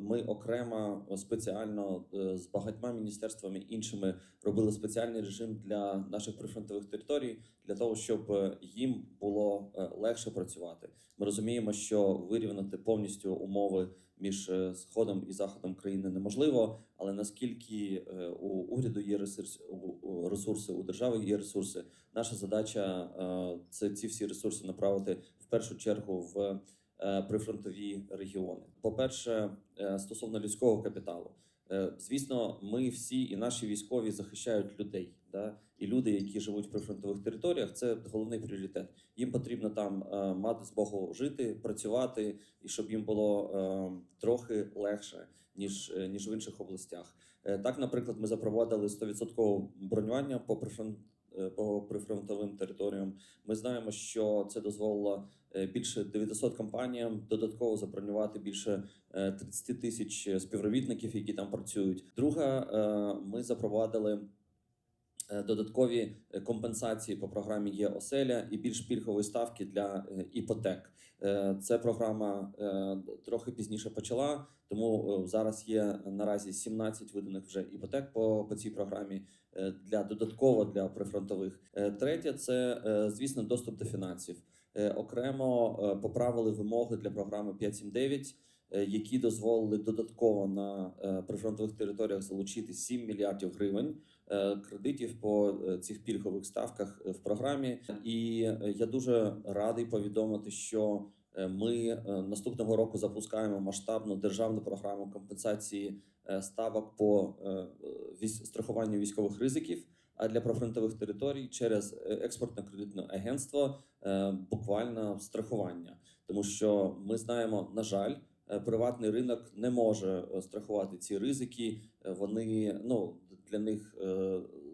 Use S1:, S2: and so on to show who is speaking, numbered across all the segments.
S1: Ми окремо спеціально е, з багатьма міністерствами іншими робили спеціальний режим для наших прифронтових територій для того, щоб е, їм було е, легше працювати. Ми розуміємо, що вирівняти повністю умови між сходом і заходом країни неможливо, але наскільки у уряду є ресурс, ресурси, у держави є ресурси. Наша задача це ці всі ресурси направити в першу чергу в прифронтові регіони. По-перше, е, стосовно людського капіталу. Е, Звісно, ми всі і наші військові захищають людей. Да? І люди, які живуть в прифронтових територіях, це головний пріоритет. Їм потрібно там е, мати змогу жити, працювати, і щоб їм було е, трохи легше ніж, е, ніж в інших областях. Е, Так, наприклад, ми запровадили 100% бронювання по прифронт. Е, По прифронтовим територіям ми знаємо, що це дозволило е, більше 900 компаніям додатково забронювати більше е, 30 тисяч співробітників, які там працюють. Друга, е, ми запровадили е, додаткові е, компенсації по програмі є оселя і більш пільгові ставки для е, іпотек. Е, Це програма е, трохи пізніше почала, тому е, зараз є наразі 17 виданих вже іпотек по, по цій програмі е, для додатково для прифронтових. Е, Третє це е, звісно доступ до фінансів. Е, Окремо е, поправили вимоги для програми 579, е, які дозволили додатково на прифронтових територіях залучити 7 мільярдів гривень кредитів по цих пільгових ставках в програмі. І я дуже радий повідомити, що ми наступного року запускаємо масштабну державну програму компенсації ставок по страхуванню військових ризиків. А для профронтових територій через е, експортно-кредитне агентство е, буквально страхування, тому що ми знаємо, на жаль, е, приватний ринок не може страхувати ці ризики. Вони ну для них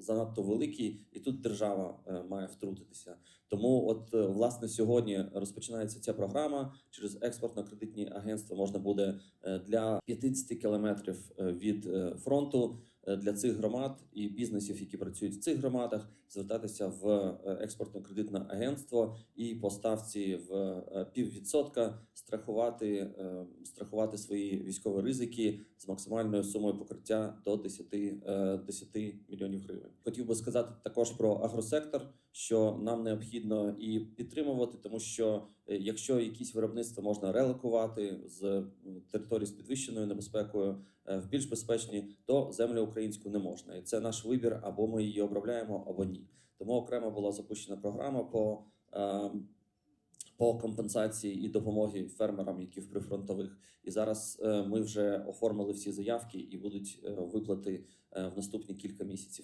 S1: занадто великі, і тут держава е, має втрутитися. Тому, от е, власне сьогодні розпочинається ця програма. Через експортно-кредитні агентства можна буде е, для 50 кілометрів від фронту для цих громад і бізнесів, які працюють в цих громадах, звертатися в експортно-кредитне агентство і по ставці в піввідсотка страхувати, страхувати свої військові ризики з максимальною сумою покриття до 10, е, 10 мільйонів гривень. Хотів би сказати також про агросектор, що нам необхідно і підтримувати, тому що е, якщо якісь виробництва можна релокувати з території з підвищеною небезпекою е, в більш безпечні, то землю українську не можна. І це наш вибір, або ми її обробляємо, або ні. Тому окремо була запущена програма по. е, По компенсації і допомоги фермерам, які в прифронтових, і зараз е, ми вже оформили всі заявки і будуть е, виплати е, в наступні кілька місяців.